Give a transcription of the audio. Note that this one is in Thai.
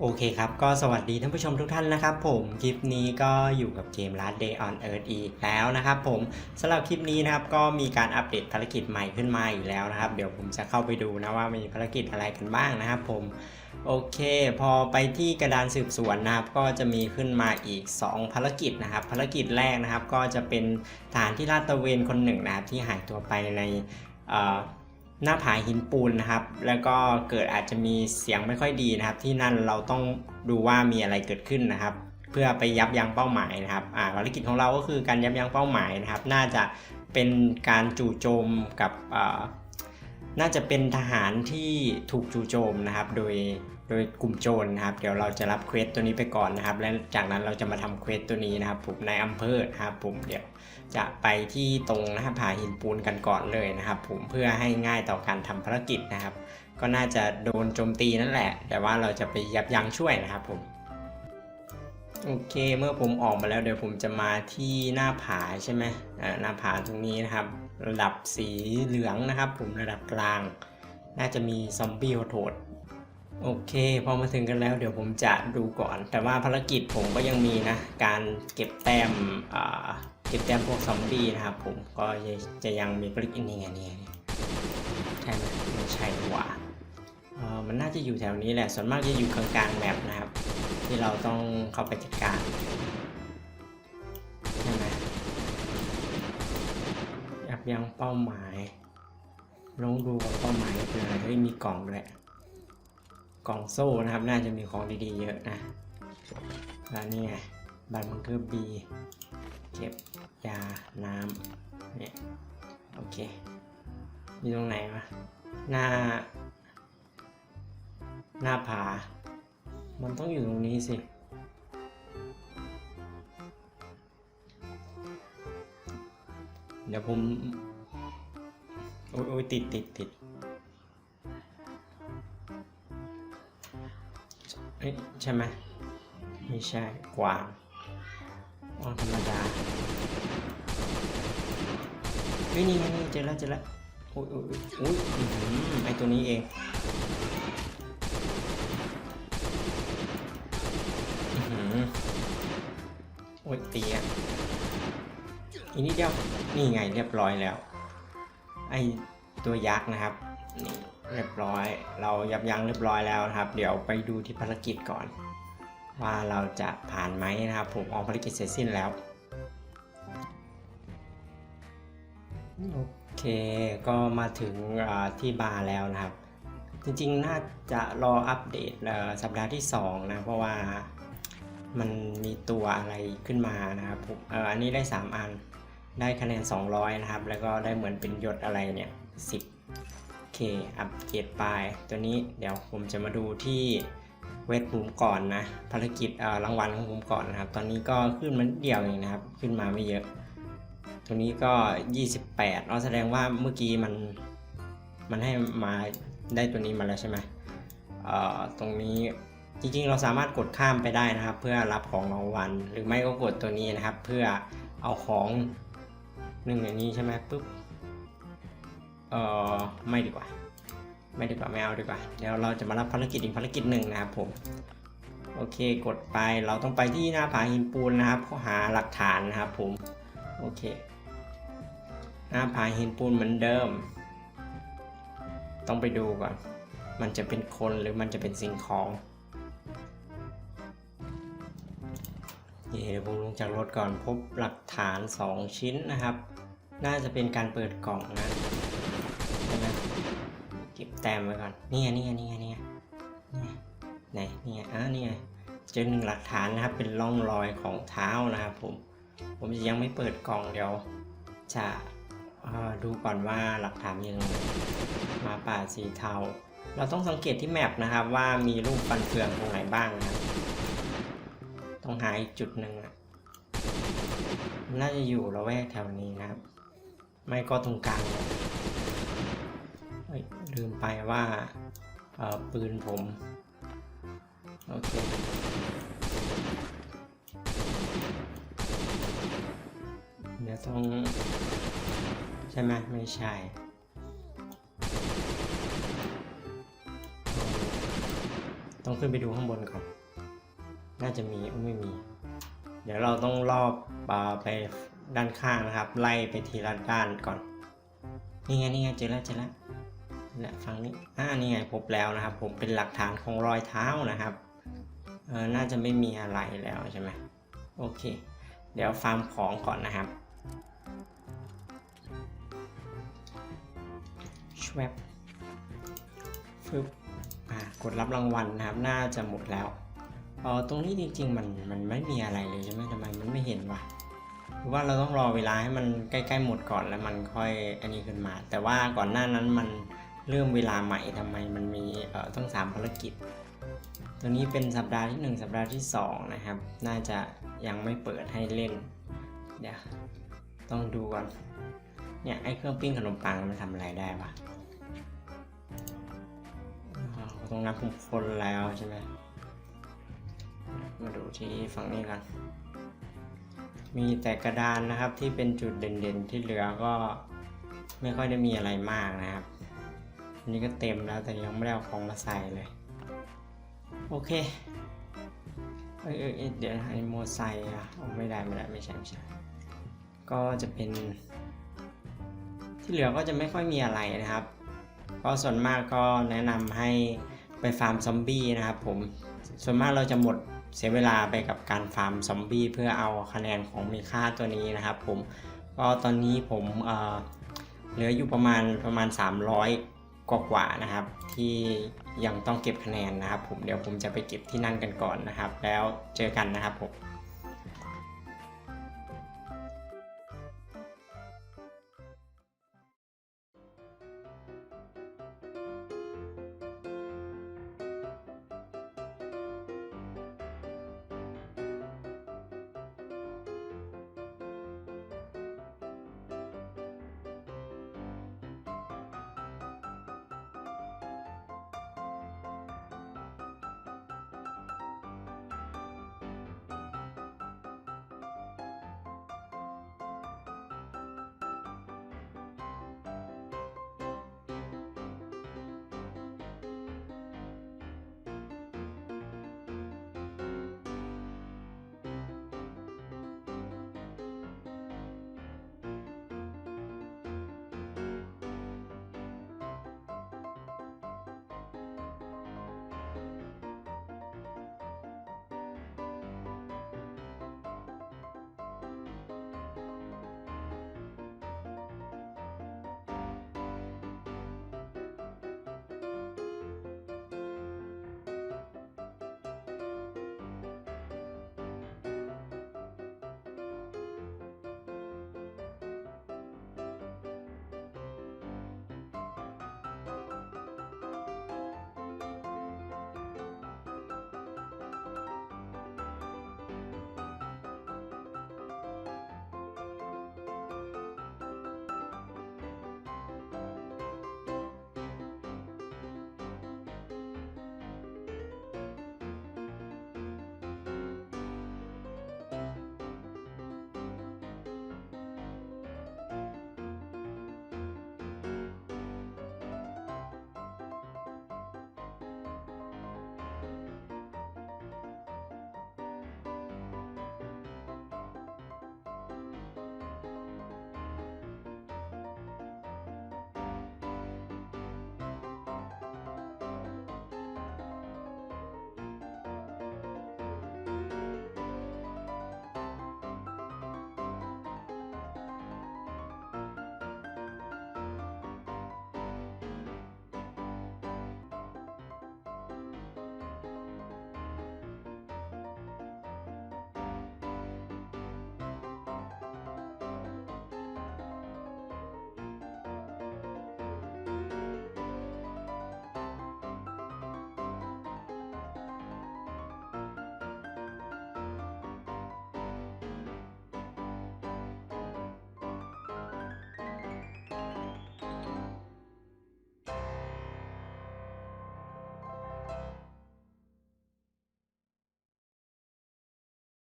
โอเคครับ ก็สวัสดีท่านผู้ชมทุกท่านนะครับผมคลิปนี้ก็อยู่กับเกม Last Day on Earth อีกแล้วนะครับผมสำหรับคลิปนี้นะครับก็มีการอัปเดตภารกิจใหม่ขึ้นมาอีกแล้วนะครับ เดี๋ยวผมจะเข้าไปดูนะว่ามีภารกิจอะไรกันบ้างนะครับผมโอเค พอไปที่กระดานสืบสวนนะครับ ก็จะมีขึ้นมาอีก 2 ภารกิจนะครับ ภารกิจแรกนะครับ ก็จะเป็นฐานที่ลาดตระเวนคนหนึ่งนะครับที่หายตัวไปใน หน้าผาหินปูนนะครับ แล้วก็เกิดอาจจะมีเสียงไม่ค่อยดีนะครับ ที่นั่นเราต้องดูว่ามีอะไรเกิดขึ้นนะครับ เพื่อไปยับยั้งเป้าหมายนะครับอ่าภารกิจของเราก็คือการยับยั้งเป้าหมายนะครับ น่าจะเป็นการจู่โจมกับน่าจะเป็นทหารที่ถูกจู่โจมนะครับ โดย โดยกลุ่มโจรนะครับ เดี๋ยวเราจะรับเควสตัวนี้ไปก่อนนะครับ และจากนั้นเราจะมาทำเควสตัวนี้นะครับผมในอำเภอนะครับผมเดี๋ยวจะไปที่ตรงหน้าผาหินปูนกันก่อนเลยนะครับ ผมเพื่อให้ง่ายต่อการทำภารกิจนะครับ ก็น่าจะโดนโจมตีนั่นแหละ แต่ว่าเราจะไปยับยั้งช่วยนะครับผมโอเคเมื่อผมออกมาแล้วเดี๋ยวผมจะมาที่หน้าผาใช่ไหมอ่าหน้าผาตรงนี้นะครับ ระดับสีเหลืองนะครับ ผมระดับกลาง น่าจะมีซอมบี้โหด โอเคพอมาถึงกันแล้วเดี๋ยวผมจะดูก่อน แต่ว่าภารกิจผมก็ยังมีนะ การเก็บแต้มเก็บแต้มพวกซอมบี้นะครับผมก็จะยังมีผลิตนี่ไงนี่ใช่ไหมไม่ใช่หว่าเออมันน่าจะอยู่แถวนี้แหละส่วนมากจะอยู่กลางๆแมปนะครับ ที่เราต้องเข้าไปจัดการใช่ไหมยับยั้งเป้าหมายลองดูว่าเป้าหมายคืออะไรเฮ้ยมีกล่องด้วย กล่องโซ่นะครับ น่าจะมีของดีๆเยอะนะแล้วนี่ไงบัตรบังเกอร์บีเก็บยาน้ำเนี่ยโอเคอยู่ตรงไหนวะหน้า หน้าผา มันต้องอยู่ตรงนี้สิเดี๋ยวผม โอ้ยโอ้ยติดติดติด เอ้ยใช่ไหมไม่ใช่กวางอ๋อธรรมดาเฮ้ยนี่ไงนี่เจอแล้วเจอแล้วโอ้ยโอ้ยโอ้ยอื้อหือไอตัวนี้เองอื้อหือโอ้ยเตียอีนิดเดียวนี่ไงเรียบร้อยแล้ว ไอตัวยักษ์นะครับนี่ เรียบร้อย เรายับยั้งเรียบร้อยแล้วนะครับ เดี๋ยวไปดูที่ภารกิจก่อน ว่าเราจะผ่านไหมนะครับ ผมออกภารกิจเสร็จสิ้นแล้วโอเคก็มาถึงที่บาร์แล้วนะครับ จริงๆน่าจะรออัปเดตสัปดาห์ที่ 2 นะ เพราะว่ามันมีตัวอะไรขึ้นมานะครับผมเอออันนี้ได้ 3 อันได้คะแนน 200 นะครับ แล้วก็ได้เหมือนเป็นยศอะไรเนี่ย 10 เค อัปเกรดไป ตัวนี้เดี๋ยวผมจะมาดูที่เวทผมก่อนนะ ภารกิจรางวัลของผมก่อนนะครับ ตอนนี้ก็ขึ้นมานิดเดียวเองนะครับ ขึ้นมาไม่เยอะตรงนี้ก็ 28อ๋อแสดงว่าเมื่อกี้มันมันให้มาได้ตัวนี้มาแล้วใช่ไหมเอ่อตรงนี้จริงๆ เราสามารถกดข้ามไปได้นะครับ เพื่อรับของรางวัล หรือไม่ก็กดตัวนี้นะครับ เพื่อเอาของหนึ่งอย่างนี้ใช่ไหมปุ๊บ เออไม่ดีกว่า ไม่ดีกว่าไม่เอาดีกว่า เดี๋ยวเราจะมารับภารกิจอีกภารกิจหนึ่งนะครับผม โอเคกดไปเราต้องไปที่หน้าผาหินปูนนะครับเพื่อหาหลักฐานนะครับผม โอเค หน้าผาหินปูนเหมือนเดิม ต้องไปดูก่อน มันจะเป็นคนหรือมันจะเป็นสิ่งของเดี๋ยวผมลงจากรถก่อนพบหลักฐาน 2 ชิ้นนะครับ น่าจะเป็นการเปิดกล่องนะ แต้มไว้ก่อน นี่ไงนี่ไงนี่ไงนี่ไงไหนนี่ไงอ่านี่ไงเจอหนึ่งหลักฐานนะครับ เป็นร่องรอยของเท้านะครับผม ผมจะยังไม่เปิดกล่องเดี๋ยว จะดูก่อนว่าหลักฐานยังมาป่าสีเทา เราต้องสังเกตที่แมปนะครับว่ามีรูปฟันเฟืองตรงไหนบ้างนะครับต้องหาอีกจุดหนึ่งอะน่าจะอยู่ละแวกแถวนี้นะครับ ไม่ก็ตรงกลาง ลืมไปว่าปืนผม โอเคเดี๋ยวต้อง ใช่ไหมไม่ใช่ต้องขึ้นไปดูข้างบนก่อน น่าจะมีไม่มี เดี๋ยวเราต้องรอบไปด้านข้างนะครับ ไล่ไปทีละด้านก่อน นี่ไงนี่ไงเจอแล้วเจอแล้ว นี่และฝั่งนี้อ่านี่ไงพบแล้วนะครับ ผมเป็นหลักฐานของรอยเท้านะครับเออน่าจะไม่มีอะไรแล้วใช่ไหมโอเค เดี๋ยวฟาร์มของก่อนนะครับชวบฟึบอ่ากดรับรางวัลนะครับ น่าจะหมดแล้วเออตรงนี้จริงๆมันมันไม่มีอะไรเลยใช่ไหมทำไมมันไม่เห็นวะหรือว่าเราต้องรอเวลาให้มันใกล้ๆหมดก่อนแล้วมันค่อยอันนี้ขึ้นมา แต่ว่าก่อนหน้านั้นมัน เริ่มเวลาใหม่ทำไมมันมีเอ่อต้องสามภารกิจ ตัวนี้เป็นสัปดาห์ที่ 1 สัปดาห์ที่ 2 นะครับ น่าจะยังไม่เปิดให้เล่น เดี๋ยว ต้องดูก่อน เนี่ย ไอ้เครื่องปิ้งขนมปังมันทำอะไรได้วะอ๋อตรงนั้นผมคนแล้วใช่ไหมมาดูที่ฝั่งนี้กัน มีแต่กระดานนะครับที่เป็นจุดเด่นๆที่เหลือก็ไม่ค่อยได้มีอะไรมากนะครับ อันนี้ก็เต็มแล้วแต่ยังไม่ได้เอาของมาใส่เลย โอเค เอยเอเอเดี๋ยวไอ้โมไซค์อะเอาไม่ได้ไม่ได้ไม่ใช่ไม่ใช่ ก็จะเป็น ที่เหลือก็จะไม่ค่อยมีอะไรนะครับ ก็ส่วนมากก็แนะนำให้ไปฟาร์มซอมบี้นะครับผม ส่วนมากเราจะหมดเสียเวลาไปกับการฟาร์มซอมบี้เพื่อเอาคะแนนของมีค่าตัวนี้นะครับผม ก็ตอนนี้ผมเออเหลืออยู่ประมาณประมาณ 300 กว่าๆนะครับ ที่ยังต้องเก็บคะแนนนะครับ ผมเดี๋ยวผมจะไปเก็บที่นั่นกันก่อนนะครับ แล้วเจอกันนะครับผม